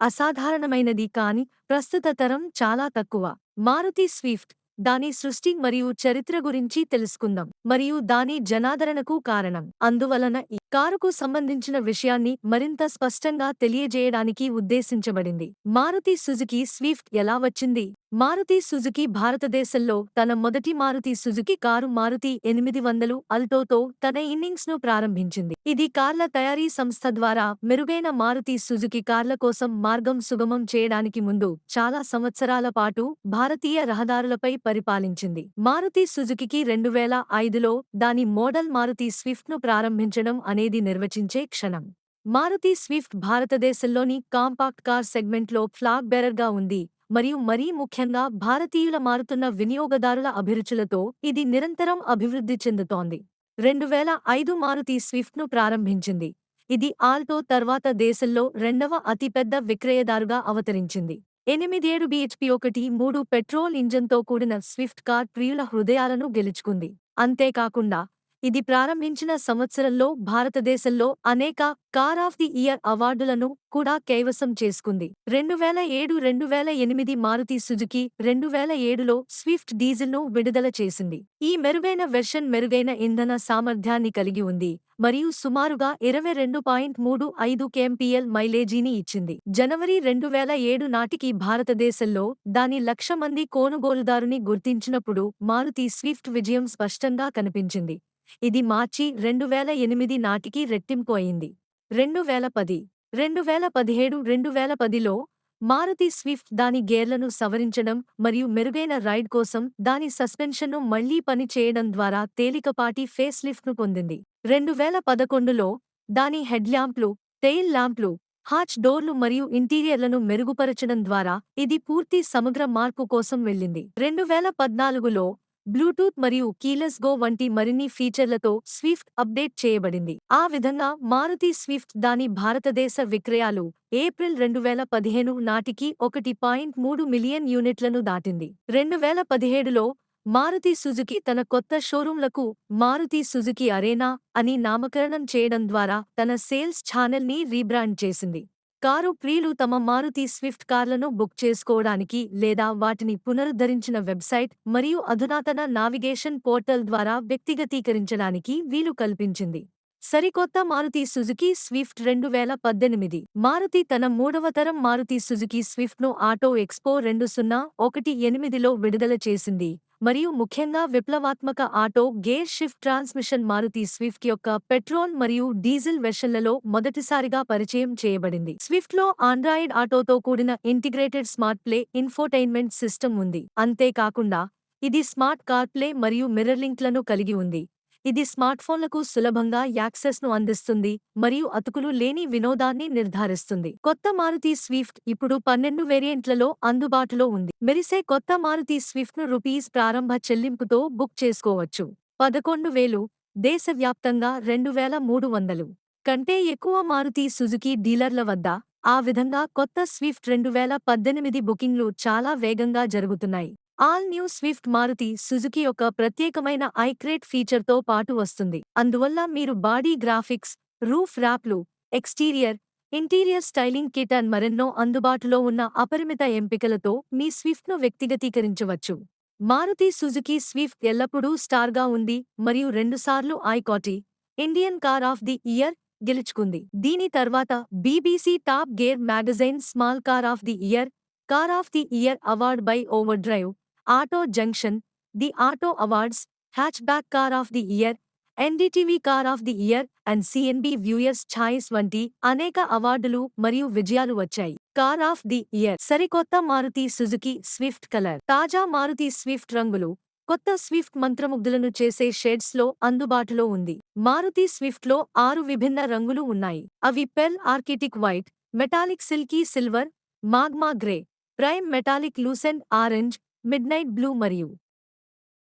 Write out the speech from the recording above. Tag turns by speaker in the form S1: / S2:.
S1: అసాధారణమైనది కాని ప్రస్తుత తరం చాలా తక్కువ. మారుతి స్విఫ్ట్ దాని సృష్టి మరియు చరిత్ర గురించి తెలుసుకుందాం మరియు దాని జనాదరణకు కారణం. అందువలన కారుకు సంబంధించిన విషయాన్ని మరింత స్పష్టంగా తెలియజేయడానికి ఉద్దేశించబడింది. మారుతి సుజుకి స్విఫ్ట్ ఎలా వచ్చింది? మారుతి సుజుకి భారతదేశంలో తన మొదటి మారుతి సుజుకి కారు మారుతి ఎనిమిది వందలు అల్టోతో తన ఇన్నింగ్స్ను ప్రారంభించింది. ఇది కార్ల తయారీ సంస్థ ద్వారా మెరుగైన మారుతి సుజుకి కార్ల కోసం మార్గం సుగమం చేయడానికి ముందు చాలా సంవత్సరాల పాటు భారతీయ రహదారులపై పరిపాలించింది. మారుతి సుజుకి రెండు వేల ఐదులో దాని మోడల్ మారుతి స్విఫ్ట్ను ప్రారంభించడం అనేది నిర్వచించే క్షణం. మారుతి స్విఫ్ట్ భారతదేశంలోని కాంపాక్ట్ కార్ సెగ్మెంట్లో ఫ్లాగ్ బెరర్గా ఉంది. మరియు మరీ ముఖ్యంగా భారతీయుల మారుతున్న వినియోగదారుల అభిరుచులతో ఇది నిరంతరం అభివృద్ధి చెందుతోంది. రెండు వేల ఐదు మారుతి స్విఫ్ట్ను ప్రారంభించింది. ఇది ఆల్టో తర్వాత దేశంలో రెండవ అతిపెద్ద విక్రయదారుగా అవతరించింది. ఎనిమిదేడు బీహెచ్పి ఒకటి మూడు పెట్రోల్ ఇంజన్తో కూడిన స్విఫ్ట్ కార్ ప్రియుల హృదయాలను గెలుచుకుంది. అంతేకాకుండా ఇది ప్రారంభించిన సంవత్సరంలో భారతదేశంలో అనేక కార్ ఆఫ్ ది ఇయర్ అవార్డులను కూడా కైవసం చేసుకుంది. రెండు వేల ఏడు రెండు వేల ఎనిమిది మారుతి సుజుకి రెండు వేల ఏడులో స్విఫ్ట్ డీజిల్ను విడుదల చేసింది. ఈ మెరుగైన వెర్షన్ మెరుగైన ఇంధన సామర్థ్యాన్ని కలిగి ఉంది మరియు సుమారుగా ఇరవై రెండు పాయింట్ మూడు ఐదు కేఎంపీఎల్ మైలేజీని ఇచ్చింది. జనవరి రెండు వేల ఏడు నాటికి భారతదేశంలో దాని లక్ష మంది కొనుగోలుదారుని గుర్తించినప్పుడు మారుతి స్విఫ్ట్ విజయం స్పష్టంగా కనిపించింది. ఇది మార్చి రెండు వేల ఎనిమిది నాటికి రెట్టింపు అయింది. రెండు వేల పది రెండు వేల పదిహేడు రెండు వేల పదిలో మారుతి స్విఫ్ట్ దాని గేర్లను సవరించడం మరియు మెరుగైన రైడ్ కోసం దాని సస్పెన్షన్ను మళ్ళీ పని చేయడం ద్వారా తేలికపాటి ఫేస్ లిఫ్ట్ను పొందింది. రెండు వేల పదకొండులో దాని హెడ్ ల్యాంప్లు టెయిల్ ల్యాంప్లు హాచ్ డోర్లు మరియు ఇంటీరియర్లను మెరుగుపరచడం ద్వారా ఇది పూర్తి సమగ్ర మార్పు కోసం వెళ్ళింది. రెండు వేల పద్నాలుగులో బ్లూటూత్ మరియు కీలెస్ గో వంటి మరిన్ని ఫీచర్లతో స్విఫ్ట్ అప్డేట్ చేయబడింది. ఆ విధంగా మారుతి స్విఫ్ట్ దాని భారతదేశ విక్రయాలు ఏప్రిల్ రెండు వేల పదిహేను నాటికి ఒకటి పాయింట్ మూడు మిలియన్ యూనిట్లను దాటింది. రెండు వేల పదిహేడులో మారుతి సుజుకి తన కొత్త షోరూంలకు మారుతి సుజుకి అరేనా అని నామకరణం చేయడం ద్వారా తన సేల్స్ ఛానల్ని రీబ్రాండ్ చేసింది. కారు ప్రియులు తమ మారుతి స్విఫ్ట్ కార్లను బుక్ చేసుకోవడానికి లేదా వాటిని పునరుద్ధరించిన వెబ్సైట్ మరియు అధునాతన నావిగేషన్ పోర్టల్ ద్వారా వ్యక్తిగతీకరించడానికి వీలు కల్పించింది. సరికొత్త మారుతి సుజుకి స్విఫ్ట్ రెండు వేల పద్దెనిమిది. మారుతి తన మూడవ తరం మారుతి సుజుకి స్విఫ్ట్ను ఆటో ఎక్స్పో రెండు సున్నా ఒకటి ఎనిమిదిలో విడుదల చేసింది. మరియు ముఖ్యంగా విప్లవాత్మక auto gear shift transmission Maruti Swift యొక్క పెట్రోల్ మరియు డీజిల్ వెర్షన్లలో మొదటిసారిగా పరిచయం చేయబడింది. స్విఫ్ట్లో ఆండ్రాయిడ్ ఆటోతో కూడిన integrated smart play infotainment system ఉంది. అంతేకాకుండా ఇది స్మార్ట్ కార్ ప్లే మరియు మిర్రర్లింక్లను కలిగి ఉంది. ఇది స్మార్ట్ఫోన్లకు సులభంగా యాక్సెస్ను అందిస్తుంది మరియు అతుకులు లేని వినోదాన్ని నిర్ధారిస్తుంది. కొత్త మారుతి స్విఫ్ట్ ఇప్పుడు పన్నెండు వేరియంట్లలో అందుబాటులో ఉంది. మెరిసే కొత్త మారుతి స్విఫ్ట్ను రూపీస్ ప్రారంభ చెల్లింపుతో బుక్ చేసుకోవచ్చు. పదకొండు వేలు దేశవ్యాప్తంగా రెండు వేల మూడు వందలు. కంటే ఎక్కువ మారుతి సుజుకి డీలర్ల వద్ద ఆ విధంగా కొత్త స్విఫ్ట్ రెండు వేల పద్దెనిమిది బుకింగ్లు చాలా వేగంగా జరుగుతున్నాయి. All new Swift Maruti Suzuki యొక్క ప్రత్యేకమైన ఐక్రేట్ ఫీచర్తో పాటు వస్తుంది. అందువల్ల మీరు body graphics roof ర్యాప్లు exterior interior styling kit and మరెన్నో అందుబాటులో ఉన్న అపరిమిత ఎంపికలతో మీ స్విఫ్ట్ను వ్యక్తిగతీకరించవచ్చు. మారుతి సుజుకి స్విఫ్ట్ ఎల్లప్పుడూ స్టార్గా ఉంది మరియు రెండుసార్లు ICOTY Indian car of the year గెలుచుకుంది. దీని తర్వాత BBC top gear magazine small car of the year car of the year award by over drive auto junction the auto awards hatchback car of the year NDTV car of the year and CNB viewers choice వంటి అనేక అవార్డులు మరియు విజయాలు వచ్చాయి. Car of the year సరికొత్త Maruti Suzuki Swift colour. తాజా Maruti Swift రంగులు కొత్త స్విఫ్ట్ మంత్రముగ్ధులను చేసే షేడ్స్లో అందుబాటులో ఉంది. మారుతి స్విఫ్ట్లో ఆరు విభిన్న రంగులు ఉన్నాయి. అవి pearl arctic white metallic silky silver magma grey prime metallic lucent orange midnight blue మరియు